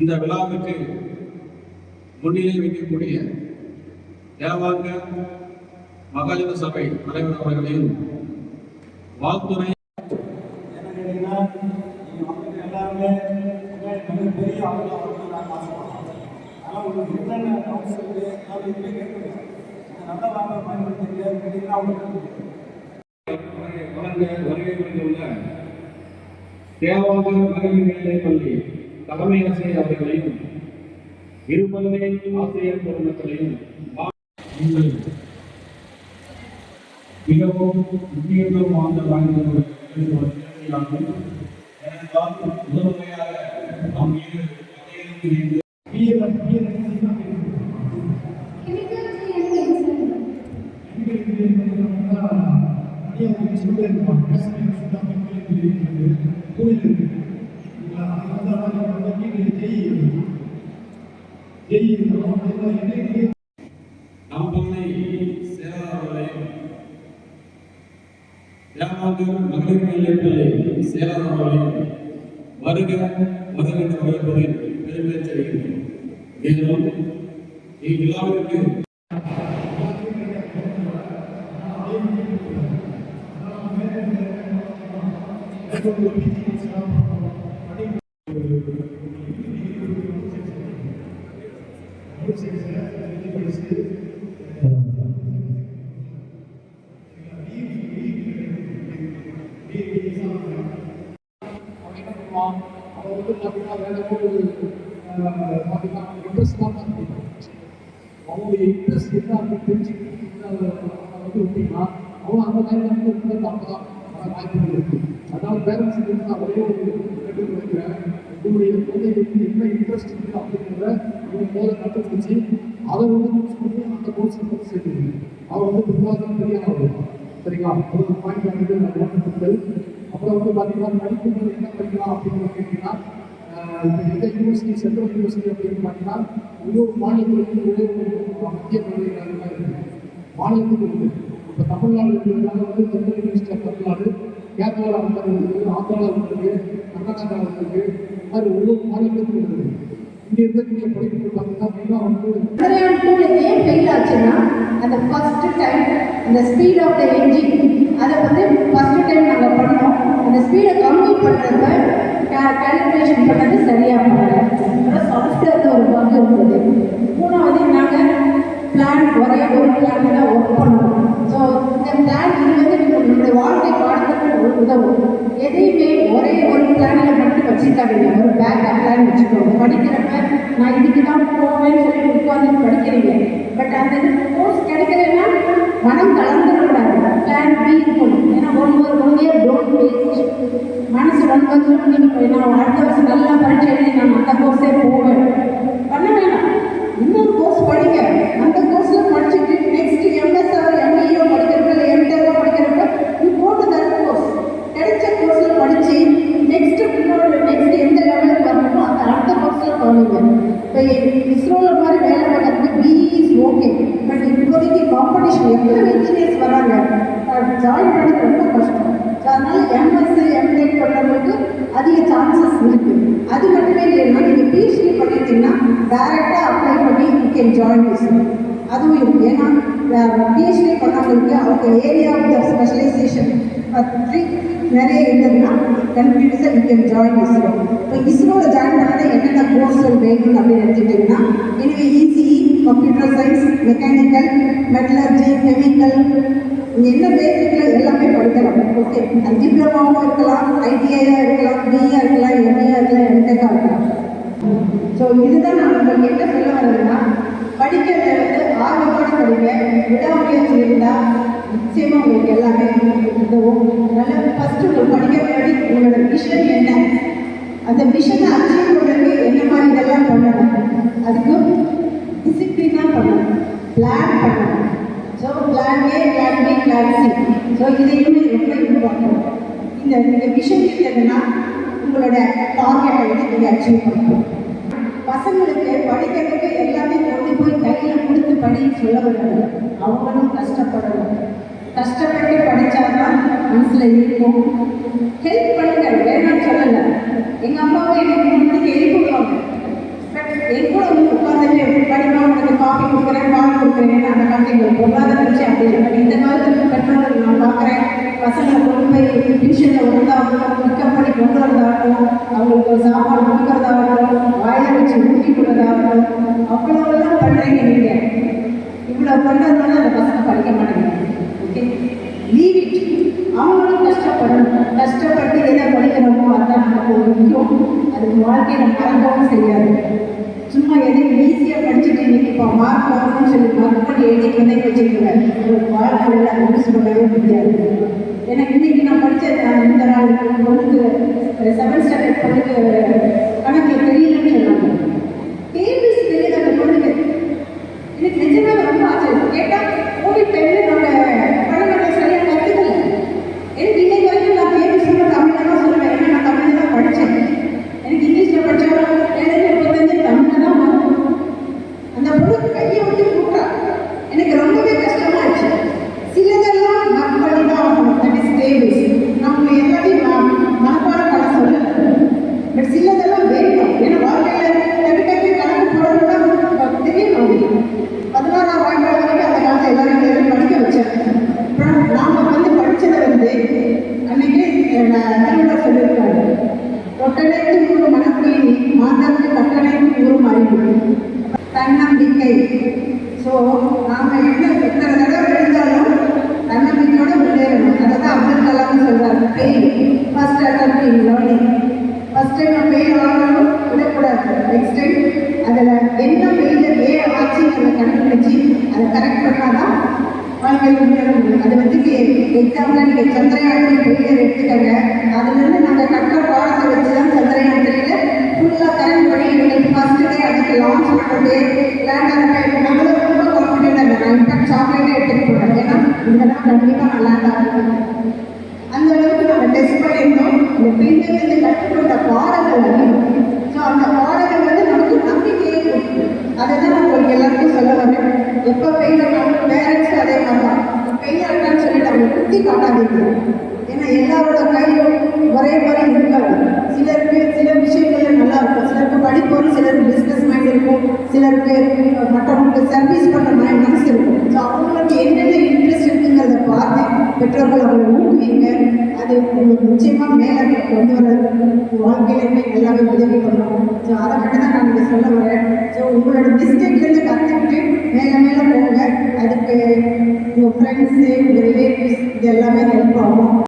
இந்த விழாவுக்கு முன்னிலை வைக்கக்கூடிய தேவாங்க மகாஜன சபை தலைவர் அவர்களையும் வாழ்த்துறை என்ன என்னென்ன நல்ல வழங்க தேவாங்க மகளிர் மேல்நிலைப் பள்ளி தலைமை ஆசிரியர் அவர்களையும் இருபதுமே ஆசிரியர் குடும்பத்திலையும் மிகவும் முக்கியத்துவம் வாய்ந்த வாய்ந்தவர்கள் ನಮ್ಮಲ್ಲಿ ಸೇರಾದಲ್ಲಿ ಯಾವಾಗ ಮಗಳಿನಲ್ಲಿ ಸೇರಾದಲ್ಲಿ ವರ್ಗ ವರ್ಗದ ವೈಭವಿ ಪರಿವರ್ತನೆ ಏನು ಈ ವಿಲಾವಕ್ಕೆ Thank you. பார்த்தீங்கன்னா இன்ட்ரெஸ்ட் என்ன அப்படின்னு தெரிஞ்சுக்கிட்டு விட்டீங்கன்னா அந்த மாதிரி வந்து இருக்கிறது அப்பதான் வாய்ப்புகள் இருக்கு அதனால பேரண்ட்ஸ் ஒரே ஒரு கேட்டு வைக்கிறேன் உங்களுடைய குழந்தைகளுக்கு என்ன இன்ட்ரெஸ்ட் இருக்கு அப்படிங்கிறத இவங்க போதை கண்டுபிடிச்சி அதை வந்து சூஸ் பண்ணி அந்த கோர்ஸ் வந்து சேர்த்துக்கணும் அவர் வந்து பிற்காலம் பெரிய சரிங்களா? ஒரு பாயிண்ட் வந்து அப்புறம் வந்து பார்த்தீங்கன்னா படிப்புகள் என்ன படிக்கலாம் அப்படின்னு கேட்டிங்கன்னா எந்த யூனிவர்சிட்டி சென்ட்ரல் யூனிவர்சிட்டி அப்படின்னு பார்த்தீங்கன்னா ஒவ்வொரு மாநிலத்திலும் ஒவ்வொரு மத்திய பல்கலைக்கழகம் இருக்குது மாநிலத்துக்கு இருக்குது இப்போ தமிழ்நாடு இருக்கிறதுனால வந்து சென்ட்ரல் யூனிவர்சிட்டி ஆஃப் தமிழ்நாடு கேரளாவில் இருக்குது ஆந்திராவில் இருக்குது கர்நாடகாவில் இருக்குது மாதிரி ஒவ்வொரு மாநிலத்துக்கும் இருக்குது. இங்கே பார்த்தீங்கன்னா வந்து சந்திரயான் டூல ஏன் ஃபெயில் ஆச்சுன்னா அந்த ஃபர்ஸ்ட் டைம் அந்த ஸ்பீட் ஆஃப் த என்ஜின் அதை வந்து உதவும் எதையுமே ஒரே ஒரு பிளானில் மட்டும் வச்சுக்காதீங்க ஒரு பேக் பிளான் வச்சுக்கோங்க. படிக்கிறப்ப நான் இதுக்கு தான் போவேன்னு சொல்லி உட்கார்ந்து படிக்கிறீங்க. பட் அந்த கோர்ஸ் கிடைக்கலன்னா மனம் கலந்துடக்கூடாது பிளான் பி இருக்கணும் ஏன்னா one one year don't waste மனசு ஒன் வருஷம் நீங்கள் நான் அடுத்த வருஷம் நல்லா பரீட்சை எழுதி நான் அந்த கோர்ஸே போவேன். கோர்ஸில் போவீங்க மாதிரி வேலை பார்க்கறதுக்கு பிஇ இஸ் ஓகே பட் இப்போதைக்கு காம்படிஷன் எவ்வளோ இன்ஜினியர்ஸ் வராங்க? ஜாயின் பண்ணுறது ரொம்ப கஷ்டம். ஸோ அதனால் எம்எஸ்சி எம்டெக் பண்ணுறவங்களுக்கு அதிக சான்சஸ் இருக்குது அது மட்டுமே இல்லைன்னா நீங்கள் பிஹெச்டி பண்ணிட்டீங்கன்னா டைரெக்டாக அப்ளை பண்ணி யூ கேன் ஜாயின் இஸ்ரோ அதுவும் இருக்குது ஏன்னா பிஹெச்டி பண்ணவங்களுக்கு அவங்க ஏரியா ஆஃப் ஸ்பெஷலைசேஷன் பற்றி நிறைய இருந்ததுன்னா கண்டிப்பாக யூ கேன் ஜாயின் இஸ்ரோ இப்போ இஸ்ரோவில் ஜாயின் பண்ணால் என்னென்ன கோர்ஸ்கள் வேணும் அப்படின்னு எடுத்துக்கிட்டிங்கன்னா எனவே ECE computer science mechanical metallurgy chemical என்ன பேசிக்கில் எல்லாமே படிக்கலாம். ஓகே டிப்ளமாவும் இருக்கலாம் ஐடிஐயாக இருக்கலாம் விஷன் என்ன? அந்த விஷனை அச்சீவ் பண்ணுறதுக்கு என்ன மாதிரி இதெல்லாம் பண்ணணும்? அதுக்கு டிசிப்ளினாக பண்ணணும். பிளான் பண்ணணும். So plan A plan B plan C so இதையுமே ரொம்ப இம்பார்ட்டன்ட் இந்த இந்த விஷன் என்னன்னா உங்களோட டார்கெட்டை வந்து நீங்கள் அச்சீவ் பண்ணணும். பசங்களுக்கு படிக்கிறதுக்கு எல்லாமே கொண்டு போய் கையில் கொடுத்து படின்னு சொல்ல விடாது அவங்களும் கஷ்டப்படணும். கஷ்டப்பட்டு படித்தாதான் மனசில் இருக்கும். ஹெல்ப் பண்ணுங்க படிக்கிறோமோ அதான் நமக்கு ஒரு முக்கியம். அது வாழ்க்கையில மறக்கவும் செய்யாது. சும்மா எதையும் ஈஸியாக படிச்சுட்டு இன்னைக்கு இப்போ மார்க் வாங்கணும்னு சொல்லி மார்க் பண்ணி எழுதிட்டு வந்தேன் வச்சுக்கோங்க. ஒரு வாழ்க்கையில் அது சொல்லவே முடியாது. எனக்கு இன்னைக்கு நான் படித்த அன்னைக்கு சொல்லியிருக்காரு. தொட்டனைத்து ஒரு மனப்பேணி மாதத்து கட்டளைத்து ஒரு அறிவு. தன்னம்பிக்கை. ஸோ நாம என்ன எத்தனை தடவை எழுந்தாலும் தன்னம்பிக்கையோட முன்னேறணும். அதை தான் அப்துல் கலாம் சொல்றாரு pain first attempt in learning first time நம்ம பெயின் வாங்கணும் விடக்கூடாது. நெக்ஸ்ட் டைம் அதில் என்ன பெயிலில் ஏன் ஆச்சுங்கிறத கண்டுபிடிச்சி அதை கரெக்ட் பண்ணாதான் வாழ்க்கையில் முன்னேற முடியும் அது வந்து எக்ஸாம்பிளாக நீங்கள் சந்திரயான் டெஸ்ட் பண்ணியிருந்தோம் இந்த கற்றுக்கொண்ட பாடங்கள் ஸோ அந்த பாடங்கள் வந்து நமக்கு நம்பிக்கையை கொடுக்கும் அதை தான் நான் உங்களுக்கு எல்லாருக்கும் சொல்ல வரேன் எப்போ பெயின் ஆனாலும் பேரண்ட்ஸ் அதே மாதிரி. தான் பெயின் இருக்கான்னு சொல்லிட்டு அவங்க குத்தி காட்டாதீங்க. ஏன்னா எல்லாரோட கையும் ஒரே மாதிரி இருக்காது. சிலருக்கு சில விஷயங்கள்ல நல்லா இருக்கும். சிலருக்கு படிப்பு வரும் சிலருக்கு பிஸ்னஸ் மைண்ட் இருக்கும். சிலருக்கு மற்றவங்களுக்கு சர்வீஸ் பண்ணுற மைண்ட் மனசு இருக்கும். ஸோ அவங்களுக்கு என்னென்ன இன்ட்ரெஸ்ட் இருக்குங்கிறத பார்த்து பெற்றோர்கள் அவங்களை ஊக்குவீங்க. அது உங்களுக்கு நிச்சயமாக மேலே கொண்டு வர வாழ்க்கையிலுமே எல்லாமே உதவி பண்ணும். ஸோ அதை மட்டும் தான் நான் இங்கே சொல்ல வரேன். ஸோ உங்களோட மிஸ்டேக்லேருந்து கற்றுக்கிட்டு மேலே மேலே போங்க. அதுக்கு உங்கள் ஃப்ரெண்ட்ஸு உங்கள் ரிலேட்டிவ்ஸ் இது எல்லாமே ஹெல்ப் ஆகும்.